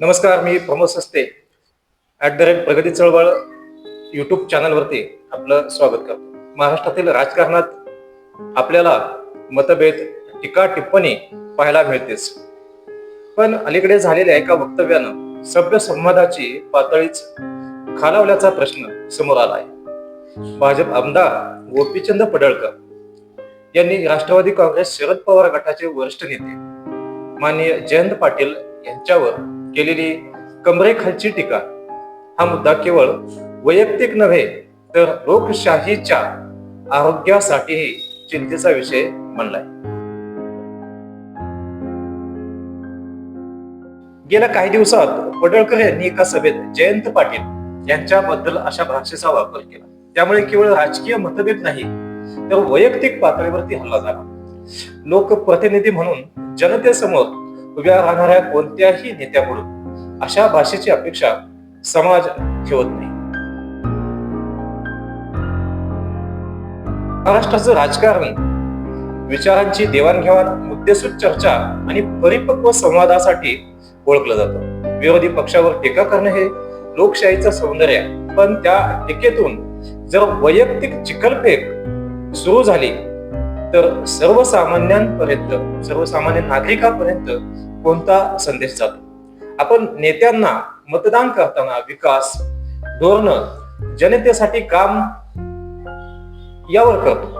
नमस्कार मी प्रमोद सस्ते. At the rate प्रगती चळवळ यूट्यूब चॅनलवरती आपलं स्वागत करतो. महाराष्ट्रातील राजकारणात आपल्याला मतभेद टीका टिप्पणी पाहायला मिळतेच. पण अलीकडे झालेल्या एका वक्तव्यानं सभ्य संवादाची पातळीच खालावल्याचा प्रश्न समोर आला आहे भाजप आमदार गोपीचंद पडळकर यांनी राष्ट्रवादी काँग्रेस शरद पवार गटाचे वरिष्ठ नेते माननीय जयंत पाटील यांच्यावर केलेली कमरेखालची टीका. हा मुद्दा केवळ वैयक्तिक नव्हे तर लोकशाहीच्या आरोग्यासाठीही चिंतेचा विषय बनलाय. गेल्या काही दिवसात पडळकर यांनी एका सभेत जयंत पाटील यांच्याबद्दल अशा भाषेचा वापर केला. त्यामुळे केवळ राजकीय मतभेद नाही तर वैयक्तिक पातळीवरती हल्ला झाला. लोकप्रतिनिधी म्हणून जनतेसमोर उभ्या राहणाऱ्या कोणत्याही नेत्याकडून अशा भाषेची अपेक्षा समाज ठेवत नाही. महाराष्ट्राचं राजकारण विचारांची देवाणघेवाण मुद्देसूद चर्चा आणि परिपक्व संवादासाठी ओळखलं जातं. विरोधी पक्षावर टीका करणं हे लोकशाहीचं सौंदर्य पण त्या टीकेतून जर वैयक्तिक चिखलफेक सुरू झाली तर सर्वसामान्यांपर्यंत सर्वसामान्य नागरिकांपर्यंत कोणता संदेश जातो? आपण नेत्यांना मतदान करताना विकास धोरण जनतेसाठी काम यावर करतो.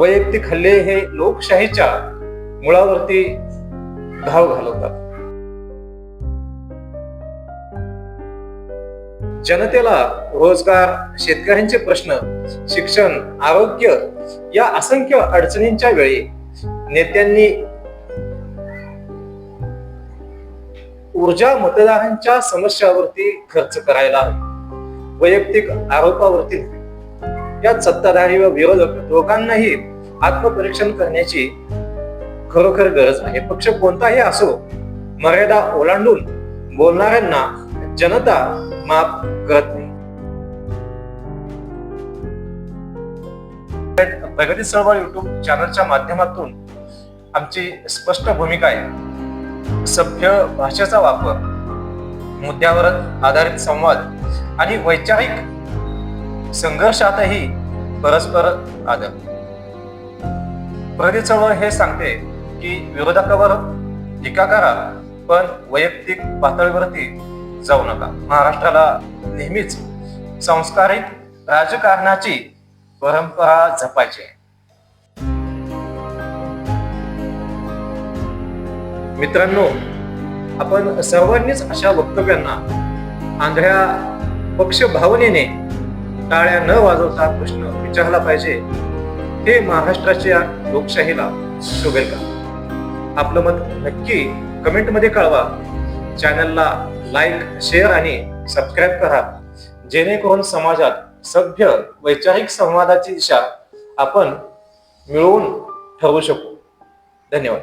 वैयक्तिक हल्ले हे लोकशाहीच्या मुळावरती धाव घालवतात. जनतेला रोजगार शेतकऱ्यांचे प्रश्न शिक्षण आरोग्य या असंख्य अडचणींच्या वेळी नेत्यांनी ऊर्जा मतदारांच्या समस्यावरती खर्च करायला वैयक्तिक आरोपावरती या सत्ताधारी व विरोधक दोघांनाही आत्मपरीक्षण करण्याची खरोखर गरज आहे. पक्ष कोणताही असो मर्यादा ओलांडून बोलणाऱ्यांना जनता माफ करत नाही. प्रगती चळवळ युट्यूब चॅनलच्या माध्यमातून आमची स्पष्ट भूमिका आहे. सभ्य भाषेचा वापर मुद्द्यावर आधारित संवाद आणि वैचारिक संघर्षातही परस्पर आदर. प्रगती चळवळ हे सांगते की विरोधकावर टीका करा पण वैयक्तिक पातळीवरती जाऊ नका. महाराष्ट्राला नेहमीच संस्कारित राजकारणाची परंपरा जपायची मित्रांनो आपण सर्वांनीच अशा वक्तव्यांना आंधळ्या पक्ष भावनेने टाळ्या न वाजवता प्रश्न विचारला पाहिजे. हे महाराष्ट्राच्या लोकशाहीला शोभेल का आपलं मत नक्की कमेंटमध्ये कळवा. चॅनलला लाईक शेअर आणि सबस्क्राईब करा. जेणेकरून समाजात सभ्य वैचारिक संवादाची दिशा आपण मिळवून ठरवू शकू. धन्यवाद.